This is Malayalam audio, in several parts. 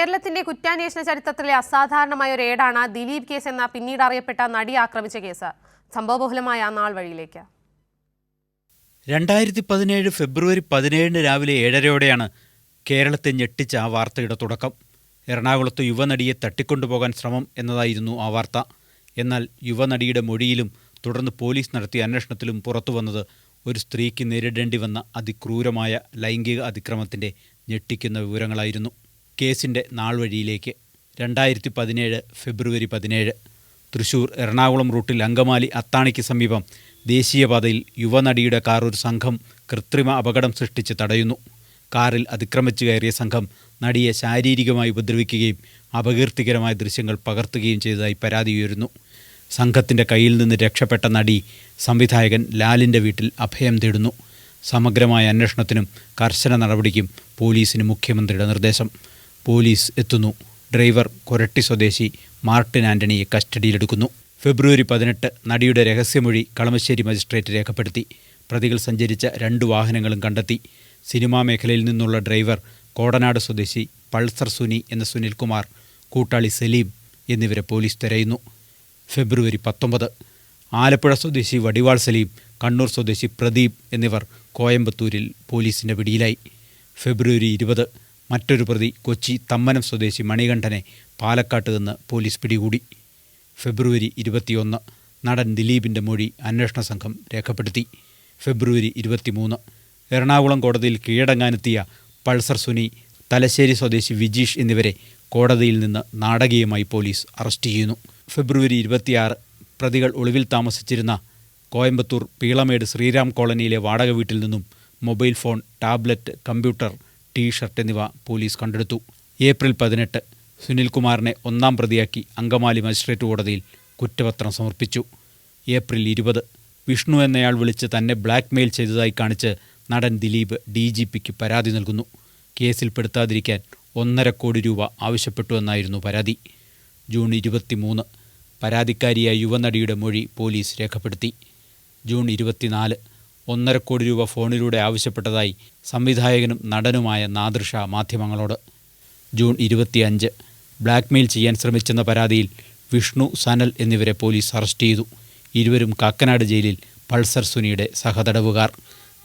കേരളത്തിന്റെ കുറ്റാന്വേഷണ ചരിത്രത്തിലെ അസാധാരണമായ ഒരു ഏടാണ് ദിലീപ് കേസ് എന്ന പിന്നീട് അറിയപ്പെട്ട നടി ആക്രമിച്ച കേസ്. സംഭവബഹുലമായ നാൾ വഴിയിലേക്ക്. രണ്ടായിരത്തി പതിനേഴ് ഫെബ്രുവരി പതിനേഴിന് രാവിലെ ഏഴരയോടെയാണ് കേരളത്തെ ഞെട്ടിച്ച ആ വാർത്തയുടെ തുടക്കം. എറണാകുളത്ത് യുവനടിയെ തട്ടിക്കൊണ്ടുപോകാൻ ശ്രമം എന്നതായിരുന്നു ആ വാർത്ത. എന്നാൽ യുവനടിയുടെ മൊഴിയിലും തുടർന്ന് പോലീസ് നടത്തിയ അന്വേഷണത്തിലും പുറത്തുവന്നത് ഒരു സ്ത്രീക്ക് നേരിടേണ്ടി വന്ന അതിക്രൂരമായ ലൈംഗിക അതിക്രമത്തിന്റെ ഞെട്ടിക്കുന്ന വിവരങ്ങളായിരുന്നു. കേസിന്റെ നാൾ വഴിയിലേക്ക് രണ്ടായിരത്തി പതിനേഴ് ഫെബ്രുവരി പതിനേഴ് തൃശൂർ എറണാകുളം റൂട്ടിൽ അങ്കമാലി അത്താണിക്ക് സമീപം ദേശീയപാതയിൽ യുവനടിയുടെ കാർ ഒരു സംഘം കൃത്രിമ അപകടം സൃഷ്ടിച്ച് തടയുന്നു. കാറിൽ അതിക്രമിച്ചു കയറിയ സംഘം നടിയെ ശാരീരികമായി ഉപദ്രവിക്കുകയും അപകീർത്തികരമായ ദൃശ്യങ്ങൾ പകർത്തുകയും ചെയ്തതായി പരാതി ഉയരുന്നു. സംഘത്തിന്റെ കയ്യിൽ നിന്ന് രക്ഷപ്പെട്ട നടി സംവിധായകൻ ലാലിന്റെ വീട്ടിൽ അഭയം തേടുന്നു. സമഗ്രമായ അന്വേഷണത്തിനും കർശന നടപടിക്കും പോലീസിന് മുഖ്യമന്ത്രിയുടെ നിർദ്ദേശം. പോലീസ് എത്തുന്നു. ഡ്രൈവർ കൊരട്ടി സ്വദേശി മാർട്ടിൻ ആന്റണിയെ കസ്റ്റഡിയിലെടുക്കുന്നു. ഫെബ്രുവരി പതിനെട്ട് നടിയുടെ രഹസ്യമൊഴി കളമശ്ശേരി മജിസ്ട്രേറ്റ് രേഖപ്പെടുത്തി. പ്രതികൾ സഞ്ചരിച്ച രണ്ട് വാഹനങ്ങളും കണ്ടെത്തി. സിനിമാ മേഖലയിൽ നിന്നുള്ള ഡ്രൈവർ കോടനാട് സ്വദേശി പൾസർ സുനി എന്ന സുനിൽകുമാർ കൂട്ടാളി സലീം എന്നിവരെ പോലീസ് തിരയുന്നു. ഫെബ്രുവരി പത്തൊമ്പത് ആലപ്പുഴ സ്വദേശി വടിവാൾ സലീം കണ്ണൂർ സ്വദേശി പ്രദീപ് എന്നിവർ കോയമ്പത്തൂരിൽ പോലീസിന്റെ പിടിയിലായി. ഫെബ്രുവരി ഇരുപത് മറ്റൊരു പ്രതി കൊച്ചി തമ്മനം സ്വദേശി മണികണ്ഠനെ പാലക്കാട്ട് നിന്ന് പോലീസ് പിടികൂടി. ഫെബ്രുവരി ഇരുപത്തിയൊന്ന് നടൻ ദിലീപിന്റെ മൊഴി അന്വേഷണ സംഘം രേഖപ്പെടുത്തി. ഫെബ്രുവരി ഇരുപത്തിമൂന്ന് എറണാകുളം കോടതിയിൽ കീഴടങ്ങാനെത്തിയ പൾസർ സുനി തലശ്ശേരി സ്വദേശി വിജീഷ് എന്നിവരെ കോടതിയിൽ നിന്ന് നാടകീയമായി പോലീസ് അറസ്റ്റ് ചെയ്യുന്നു. ഫെബ്രുവരി ഇരുപത്തിയാറ് പ്രതികൾ ഒളിവിൽ താമസിച്ചിരുന്ന കോയമ്പത്തൂർ പീളമേട് ശ്രീരാം കോളനിയിലെ വാടക വീട്ടിൽ നിന്നും mobile phone tablet computer t-shirt എന്നിവ പോലീസ് കണ്ടെടുത്തു. ഏപ്രിൽ പതിനെട്ട് സുനിൽകുമാറിനെ ഒന്നാം പ്രതിയാക്കി അങ്കമാലി മജിസ്ട്രേറ്റ് കോടതിയിൽ കുറ്റപത്രം സമർപ്പിച്ചു. ഏപ്രിൽ ഇരുപത് വിഷ്ണു എന്നയാൾ വിളിച്ച് തന്നെ ബ്ലാക്ക്മെയിൽ ചെയ്തതായി കാണിച്ച് നടൻ ദിലീപ് ഡി ജി പിക്ക് പരാതി നൽകുന്നു. കേസിൽ പെടുത്താതിരിക്കാൻ ഒന്നര കോടി രൂപ ആവശ്യപ്പെട്ടുവെന്നായിരുന്നു പരാതി. ജൂൺ ഇരുപത്തിമൂന്ന് പരാതിക്കാരിയായ യുവനടിയുടെ മൊഴി പോലീസ് രേഖപ്പെടുത്തി. ജൂൺ ഇരുപത്തിനാല് ഒന്നര കോടി രൂപ ഫോണിലൂടെ ആവശ്യപ്പെട്ടതായി സംവിധായകനും നടനുമായ നാദൃഷ മാധ്യമങ്ങളോട്. ജൂൺ ഇരുപത്തിയഞ്ച് ബ്ലാക്ക്മെയിൽ ചെയ്യാൻ ശ്രമിച്ചെന്ന പരാതിയിൽ വിഷ്ണു സനൽ എന്നിവരെ പോലീസ് അറസ്റ്റ് ചെയ്തു. ഇരുവരും കാക്കനാട് ജയിലിൽ പൾസർ സുനിയുടെ സഹതടവുകാർ.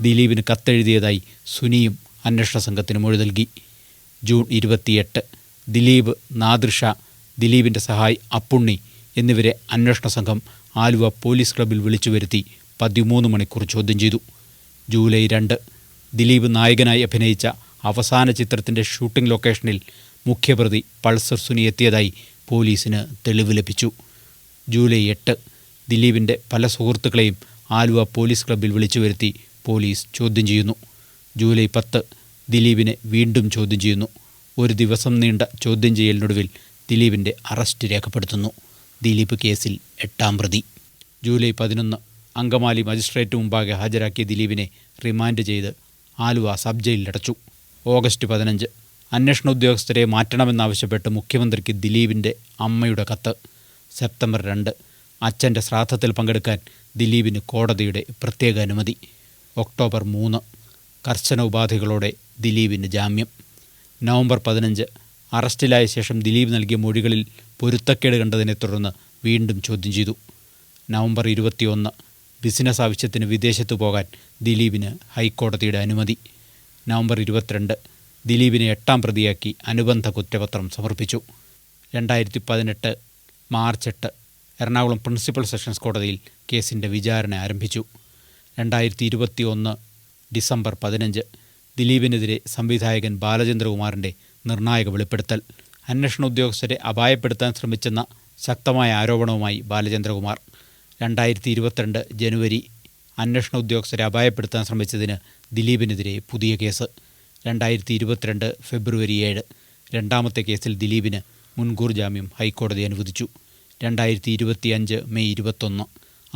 ദിലീപിന് കത്തെഴുതിയതായി സുനിയും അന്വേഷണ സംഘത്തിന് മൊഴി നൽകി. ജൂൺ ഇരുപത്തിയെട്ട് ദിലീപ് നാദൃഷ ദിലീപിന്റെ സഹായി അപ്പുണ്ണി എന്നിവരെ അന്വേഷണ സംഘം ആലുവ പോലീസ് ക്ലബിൽ വിളിച്ചു വരുത്തി പതിമൂന്ന് മണിക്കൂർ ചോദ്യം ചെയ്തു. ജൂലൈ രണ്ട് ദിലീപ് നായകനായി അഭിനയിച്ച അവസാന ചിത്രത്തിന്റെ ഷൂട്ടിംഗ് ലൊക്കേഷനിൽ മുഖ്യപ്രതി പൾസർ സുനി എത്തിയതായി പോലീസിന് തെളിവ് ലഭിച്ചു. ജൂലൈ എട്ട് ദിലീപിന്റെ പല സുഹൃത്തുക്കളെയും ആലുവ പോലീസ് ക്ലബ്ബിൽ വിളിച്ചു വരുത്തി പോലീസ് ചോദ്യം ചെയ്യുന്നു. ജൂലൈ പത്ത് ദിലീപിനെ വീണ്ടും ചോദ്യം ചെയ്യുന്നു. ഒരു ദിവസം നീണ്ട ചോദ്യം ചെയ്യലിനൊടുവിൽ ദിലീപിന്റെ അറസ്റ്റ് രേഖപ്പെടുത്തുന്നു. ദിലീപ് കേസിൽ എട്ടാം പ്രതി. ജൂലൈ പതിനൊന്ന് അങ്കമാലി മജിസ്ട്രേറ്റ് മുമ്പാകെ ഹാജരാക്കിയ ദിലീപിനെ റിമാൻഡ് ചെയ്ത് ആലുവ സബ് ജയിലിലടച്ചു ഓഗസ്റ്റ് പതിനഞ്ച്. അന്വേഷണ ഉദ്യോഗസ്ഥരെ മാറ്റണമെന്നാവശ്യപ്പെട്ട് മുഖ്യമന്ത്രിക്ക് ദിലീപിന്റെ അമ്മയുടെ കത്ത്. സെപ്റ്റംബർ രണ്ട്. അച്ഛന്റെ ശ്രാദ്ധത്തിൽ പങ്കെടുക്കാൻ ദിലീപിന് കോടതിയുടെ പ്രത്യേക അനുമതി. ഒക്ടോബർ മൂന്ന്. കർശന ഉപാധികളോടെ ദിലീപിന് ജാമ്യം. നവംബർ പതിനഞ്ച്. അറസ്റ്റിലായ ശേഷം ദിലീപ് നൽകിയ മൊഴികളിൽ പൊരുത്തക്കേട് കണ്ടതിനെ തുടർന്ന് വീണ്ടും ചോദ്യം ചെയ്തു. നവംബർ ഇരുപത്തിയൊന്ന്. ബിസിനസ് ആവശ്യത്തിന് വിദേശത്ത് പോകാൻ ദിലീപിന് ഹൈക്കോടതിയുടെ അനുമതി. നവംബർ ഇരുപത്തിരണ്ട് ദിലീപിനെ എട്ടാം പ്രതിയാക്കി അനുബന്ധ കുറ്റപത്രം സമർപ്പിച്ചു. രണ്ടായിരത്തി പതിനെട്ട് മാർച്ച് എട്ട് എറണാകുളം പ്രിൻസിപ്പൽ സെഷൻസ് കോടതിയിൽ കേസിന്റെ വിചാരണ ആരംഭിച്ചു. രണ്ടായിരത്തി ഇരുപത്തി ഒന്ന് ഡിസംബർ പതിനഞ്ച് ദിലീപിനെതിരെ സംവിധായകൻ ബാലചന്ദ്രകുമാറിന്റെ നിർണായക വെളിപ്പെടുത്തൽ. അന്വേഷണ ഉദ്യോഗസ്ഥരെ അപായപ്പെടുത്താൻ ശ്രമിച്ചെന്ന ശക്തമായ ആരോപണവുമായി ബാലചന്ദ്രകുമാർ. രണ്ടായിരത്തി ഇരുപത്തിരണ്ട് ജനുവരി അന്വേഷണ ഉദ്യോഗസ്ഥരെ അപായപ്പെടുത്താൻ ശ്രമിച്ചതിന് ദിലീപിനെതിരെ പുതിയ കേസ്. രണ്ടായിരത്തി ഇരുപത്തിരണ്ട് ഫെബ്രുവരി ഏഴ് രണ്ടാമത്തെ കേസിൽ ദിലീപിന് മുൻകൂർ ജാമ്യം ഹൈക്കോടതി അനുവദിച്ചു. രണ്ടായിരത്തി ഇരുപത്തിയഞ്ച് മെയ് ഇരുപത്തൊന്ന്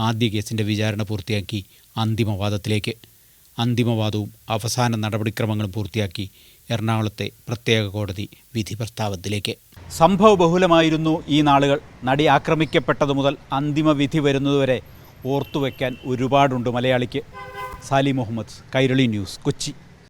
ആദ്യ കേസിന്റെ വിചാരണ പൂർത്തിയാക്കി അന്തിമവാദത്തിലേക്ക്. അന്തിമവാദവും അവസാന നടപടിക്രമങ്ങളും പൂർത്തിയാക്കി എറണാകുളത്തെ പ്രത്യേക കോടതി വിധി പ്രസ്താവത്തിലേക്ക്. സംഭവബഹുലമായിരുന്നു ഈ നാളുകൾ. നടി ആക്രമിക്കപ്പെട്ടതു മുതൽ അന്തിമ വിധി വരുന്നതുവരെ ഓർത്തുവെക്കാൻ ഒരുപാടുണ്ട് മലയാളിക്ക്. സാലി മുഹമ്മദ് കൈരളി ന്യൂസ് കൊച്ചി.